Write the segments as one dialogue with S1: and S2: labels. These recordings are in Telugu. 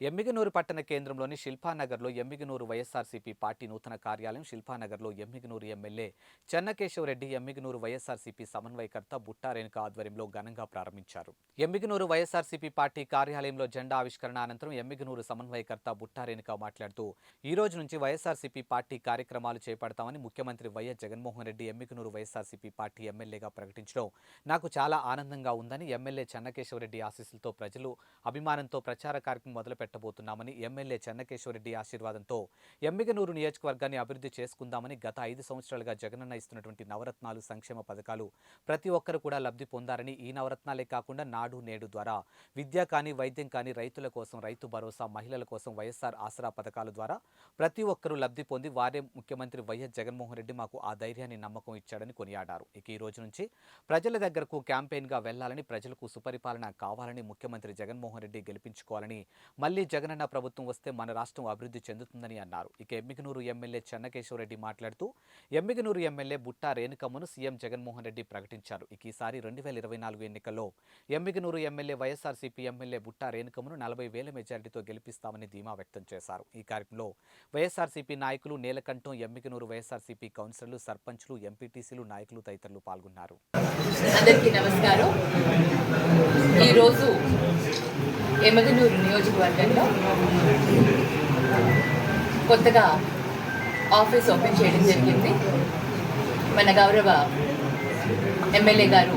S1: ఎమ్మిగనూరు పట్టణ కేంద్రంలోని శిల్పానగర్లో ఎమ్మిగనూరు వైఎస్ఆర్సీపీ పార్టీ నూతన కార్యాలయం శిల్పానగర్లో ఎమ్మిగనూరు ఎమ్మెల్యే చెన్నకేశవరెడ్డి ఎమ్మిగనూరు వైఎస్ఆర్సీపీ సమన్వయకర్త బుట్టారేణుక ఆధ్వర్యంలో ఘనంగా ప్రారంభించారు. ఎమ్మిగనూరు వైఎస్ఆర్సీపీ పార్టీ కార్యాలయంలో జెండా ఆవిష్కరణ అనంతరం ఎమ్మిగనూరు సమన్వయకర్త బుట్టారేణుక మాట్లాడుతూ ఈ రోజు నుంచి వైఎస్ఆర్సీపీ పార్టీ కార్యక్రమాలు చేపడతామని ముఖ్యమంత్రి YS Jaganmohan Reddy Yemmiganur YSRCP party ఎమ్మెల్యేగా ప్రకటించడం నాకు చాలా ఆనందంగా ఉందని ఎమ్మెల్యే చెన్నకేశవరెడ్డి ఆశీస్సులతో ప్రజలు అభిమానంతో ప్రచార కార్యక్రమం మొదలు పెట్టబోతున్నామని ఎమ్మెల్యే చెన్నకేశ్వరరెడ్డి ఆశీర్వాదంతో ఎమ్మిగనూరు నియోజకవర్గాన్ని అభివృద్ధి చేసుకుందామని గత ఐదు సంవత్సరాలుగా జగనన్న ఇస్తున్నటువంటి నవరత్నాలు సంక్షేమ పథకాలు ప్రతి ఒక్కరు కూడా లబ్ధి పొందారని ఈ నవరత్నాలే కాకుండా నాడు నేడు ద్వారా విద్య కానీ వైద్యం కానీ రైతుల కోసం రైతు భరోసా మహిళల కోసం వైఎస్ఆర్ ఆసరా పథకాల ద్వారా ప్రతి ఒక్కరూ లబ్ధి పొంది వారే ముఖ్యమంత్రి వైఎస్ జగన్మోహన్ రెడ్డి మాకు ఆ ధైర్యాన్ని నమ్మకం ఇచ్చాడని కొనియాడారు. ఇక ఈ రోజు నుంచి ప్రజల దగ్గరకు క్యాంపెయిన్గా వెళ్ళాలని ప్రజలకు సుపరిపాలన కావాలని ముఖ్యమంత్రి జగన్మోహన్ రెడ్డి గెలిపించుకోవాలని మళ్ళీ జగనన్న ప్రభుత్వం వస్తే మన రాష్ట్రం అభివృద్ధి చెందుతుందని అన్నారు. ఇక ఎమ్మికనూరు ఎమ్మెల్యే చెన్నకేశవరెడ్డి మాట్లాడుతూ ఎమ్మికనూరు ఎమ్మెల్యే బుట్టా రేణుకమ్మను సీఎం జగన్మోహన్ రెడ్డి ప్రకటించారు. ఇక ఈసారి రెండు వేల ఇరవై నాలుగు ఎన్నికల్లో ఎమ్మికనూరు ఎమ్మెల్యే వైఎస్ఆర్సీపీ ఎమ్మెల్యే బుట్టా రేణుకమ్మను నలభై వేల మెజారిటీతో గెలిపిస్తామని ధీమా వ్యక్తం చేశారు. ఈ కార్యక్రమంలో వైఎస్ఆర్సీపీ నాయకులు నీలకంఠం ఎమ్మికనూరు వైఎస్ఆర్సీపీ కౌన్సిలర్లు సర్పంచ్లు ఎంపీటీసీలు నాయకులు తదితరులు పాల్గొన్నారు.
S2: అందరికీ నమస్కారం. ఈరోజు ఎమగనూరు టైంలో కొత్తగా ఆఫీస్ ఓపెన్ చేయడం జరిగింది. మన గౌరవ ఎమ్మెల్యే గారు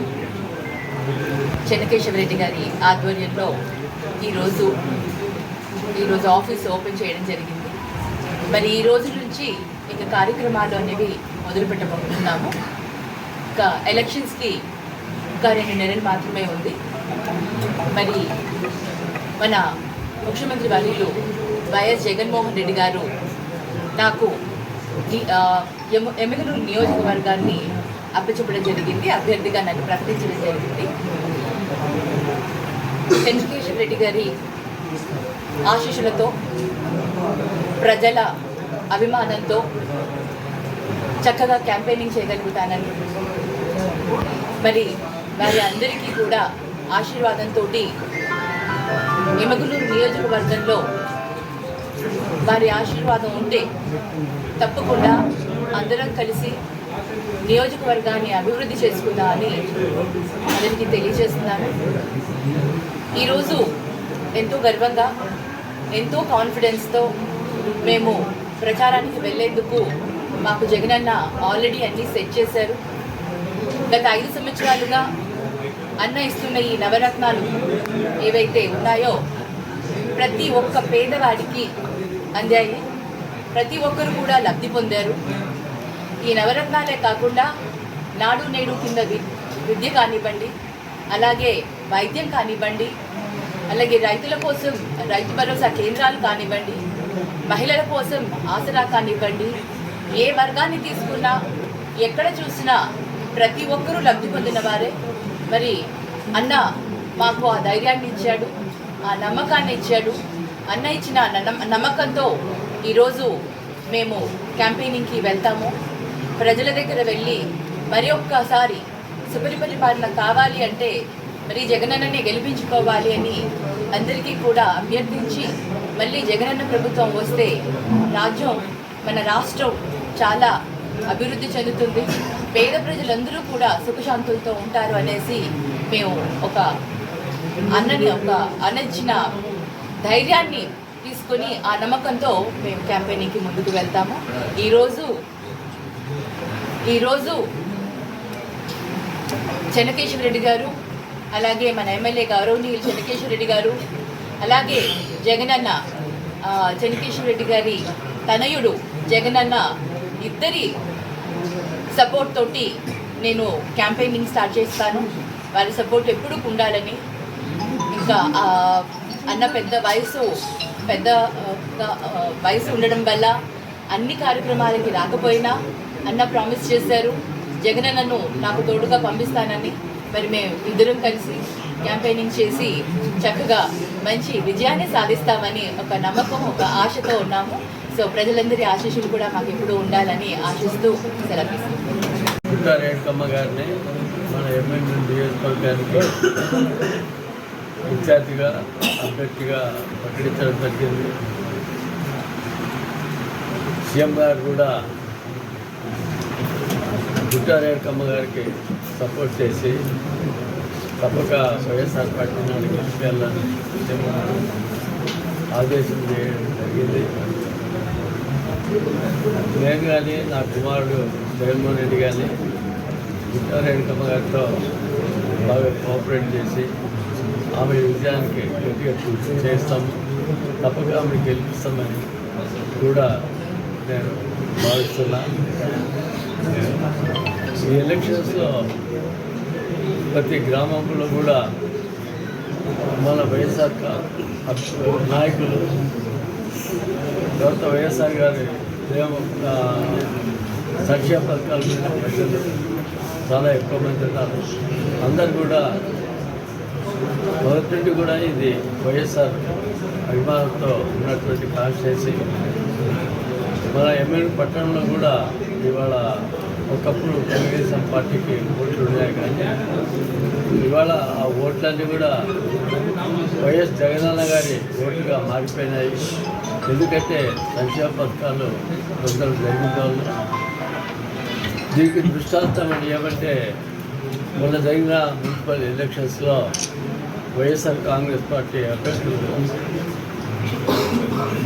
S2: చెన్నకేశవరెడ్డి గారి ఆధ్వర్యంలో ఈరోజు ఈరోజు ఆఫీస్ ఓపెన్ చేయడం జరిగింది. మరి ఈ రోజు నుంచి ఇక కార్యక్రమాలు అనేవి మొదలు ఇక ఇంకా ఎలక్షన్స్కి ఇంకా రెండు నెలలు మాత్రమే ఉంది. మరి మన ముఖ్యమంత్రి వర్యులు వైఎస్ జగన్మోహన్ రెడ్డి గారు నాకు ఎమ్మెగనూరు నియోజకవర్గాన్ని అప్పచెప్పడం జరిగింది. అభ్యర్థిగా నన్ను ప్రకటించడం జరిగింది. చంద్రకేశ్వర రెడ్డి గారి ఆశీస్సులతో ప్రజల అభిమానంతో చక్కగా క్యాంపెయినింగ్ చేయగలుగుతానని మరి వారి అందరికీ కూడా ఆశీర్వాదంతో ఎమగులూరు నియోజకవర్గంలో వారి ఆశీర్వాదం ఉంటే తప్పకుండా అందరం కలిసి నియోజకవర్గాన్ని అభివృద్ధి చేసుకుందామని అందరికీ తెలియజేస్తున్నాను. ఈరోజు ఎంతో గర్వంగా ఎంతో కాన్ఫిడెన్స్తో మేము ప్రచారానికి వెళ్ళేందుకు మాకు జగనన్న ఆల్రెడీ అన్నీ సెట్ చేశారు. గత ఐదు సంవత్సరాలుగా అన్న ఇస్తున్న ఈ నవరత్నాలు ఏవైతే ఉన్నాయో ప్రతి ఒక్క పేదవాడికి అందాయి. ప్రతి ఒక్కరు కూడా లబ్ధి పొందారు. ఈ నవరత్నాలే కాకుండా నాడు నేడు కింద విద్య కానివ్వండి అలాగే వైద్యం కానివ్వండి అలాగే రైతుల కోసం రైతు భరోసా కేంద్రాలు కానివ్వండి మహిళల కోసం ఆసరా కానివ్వండి ఏ వర్గాన్ని తీసుకున్నా ఎక్కడ చూసినా ప్రతి ఒక్కరూ లబ్ధి పొందిన వారే. మరి అన్న మాకు ఆ ధైర్యాన్ని ఇచ్చాడు ఆ నమ్మకాన్ని ఇచ్చాడు. అన్న ఇచ్చిన నమ్మ- నమ్మకంతో ఈరోజు మేము క్యాంపెయినింగ్కి వెళ్తాము. ప్రజల దగ్గర వెళ్ళి మరి ఒక్కసారి సుపరిపరిపాలన కావాలి అంటే మరి జగనన్నని గెలిపించుకోవాలి అని అందరికీ కూడా అభ్యర్థించి మళ్ళీ జగనన్న ప్రభుత్వం వస్తే రాజ్యం మన రాష్ట్రం చాలా అభివృద్ధి చెందుతుంది. పేద ప్రజలందరూ కూడా సుఖశాంతులతో ఉంటారు అనేసి మేము ఒక అన్నని ఒక అనిచ్చిన ధైర్యాన్ని తీసుకొని ఆ నమ్మకంతో మేము క్యాంపెయినింగ్కి ముందుకు వెళ్తాము. ఈరోజు ఈరోజు చెన్నకేశ్వర రెడ్డి గారు అలాగే మన ఎమ్మెల్యే గౌరవనీయులు చెన్నకేశ్వర రెడ్డి గారు అలాగే జగనన్న ఆ, చెన్నకేశ్వర రెడ్డి గారి తనయుడు జగనన్న ఇద్దరి సపోర్ట్ తోటి నేను క్యాంపెయినింగ్ స్టార్ట్ చేస్తాను. వారి సపోర్ట్ ఎప్పుడూ ఉండాలని ఇంకా అన్న పెద్ద వయసు పెద్ద వయసు ఉండడం వల్ల అన్ని కార్యక్రమాలకి రాకపోయినా అన్న ప్రామిస్ చేశారు. జగన్ నన్ను నాకు తోడుగా పంపిస్తానని మరి మేము ఇద్దరం కలిసి క్యాంపెయినింగ్ చేసి చక్కగా మంచి విజయాన్ని సాధిస్తామని ఒక నమ్మకం ఒక ఆశతో ఉన్నాము. సో ప్రజలందరి ఆశీస్సులు కూడా మాకు ఎప్పుడూ ఉండాలని ఆశిస్తూ సెలవు
S3: గారిని మన ఎమ్మెల్యే నియోజకవర్గానికి ఇన్ఛార్జిగా అభ్యర్థిగా ప్రకటించడం జరిగింది. సీఎం గారు కూడా గుట్టారేకమ్మ గారికి సపోర్ట్ చేసి తప్పక వైఎస్ఆర్ పార్టీ నాడు గెలిపేయాలని సీఎం ఆదేశం చేయడం జరిగింది. నేను కానీ నా కుమారుడు జగన్మోహన్ రెడ్డి కానీ గుట్టారేకమ్మ గారితో బాగా కోఆపరేట్ చేసి ఆమె విజయానికి గట్టిగా కృషి చేస్తాము తప్పక ఆమె గెలిపిస్తామని కూడా నేను భావిస్తున్నా. ఈ ఎలక్షన్స్లో ప్రతి గ్రామంలో కూడా మన వైఎస్ఆర్ నాయకులు తర్వాత వైఎస్ఆర్ గారి ప్రేమ సంక్షేమ పథకాలు ప్రజలు చాలా ఎక్కువ మంది ఉన్నారు. అందరు కూడా మొదటి నుండి కూడా ఇది వైఎస్ఆర్ అభిమానంతో ఉన్నటువంటి కాన్స్టిట్యూన్సీ. మన ఎమ్మెల్యే పట్టణంలో కూడా ఇవాళ ఒకప్పుడు తెలుగుదేశం పార్టీకి ఓట్లు ఉన్నాయి కానీ ఇవాళ ఆ ఓట్లన్నీ కూడా వైఎస్ జగనన్న గారి ఓట్లుగా మారిపోయినాయి. ఎందుకంటే సంక్షేమ పథకాలు కొందరు జరిగిందో. దీనికి దృష్టాంతం ఏమంటే మొన్న జరిగిన మున్సిపల్ ఎలక్షన్స్లో వైఎస్ఆర్ కాంగ్రెస్ పార్టీ అభ్యర్థులు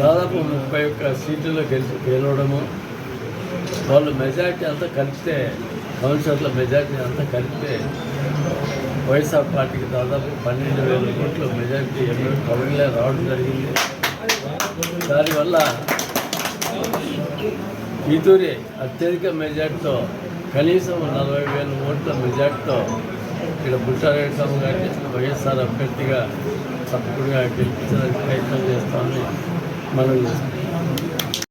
S3: దాదాపు ముప్పై ఒక్క సీట్లలో గెలిచి గెలవడము. వాళ్ళు మెజార్టీ అంతా కలిపితే కౌన్సిలర్ల మెజార్టీ అంతా కలిపితే వైఎస్ఆర్ పార్టీకి దాదాపు పన్నెండు వేల కోట్ల మెజార్టీ ఎమ్మెల్యే కవర్లే రావడం జరిగింది. దానివల్ల ఈతూరి అత్యధిక మెజార్టీతో కనీసం నలభై వేల ఓట్ల మెజార్టీతో ఇక్కడ బుట్టారెడ్డి గారిని వైఎస్ఆర్ అభ్యర్థిగా తప్పకుండా గెలిపించడానికి ప్రయత్నం చేస్తామని మనం చేస్తాం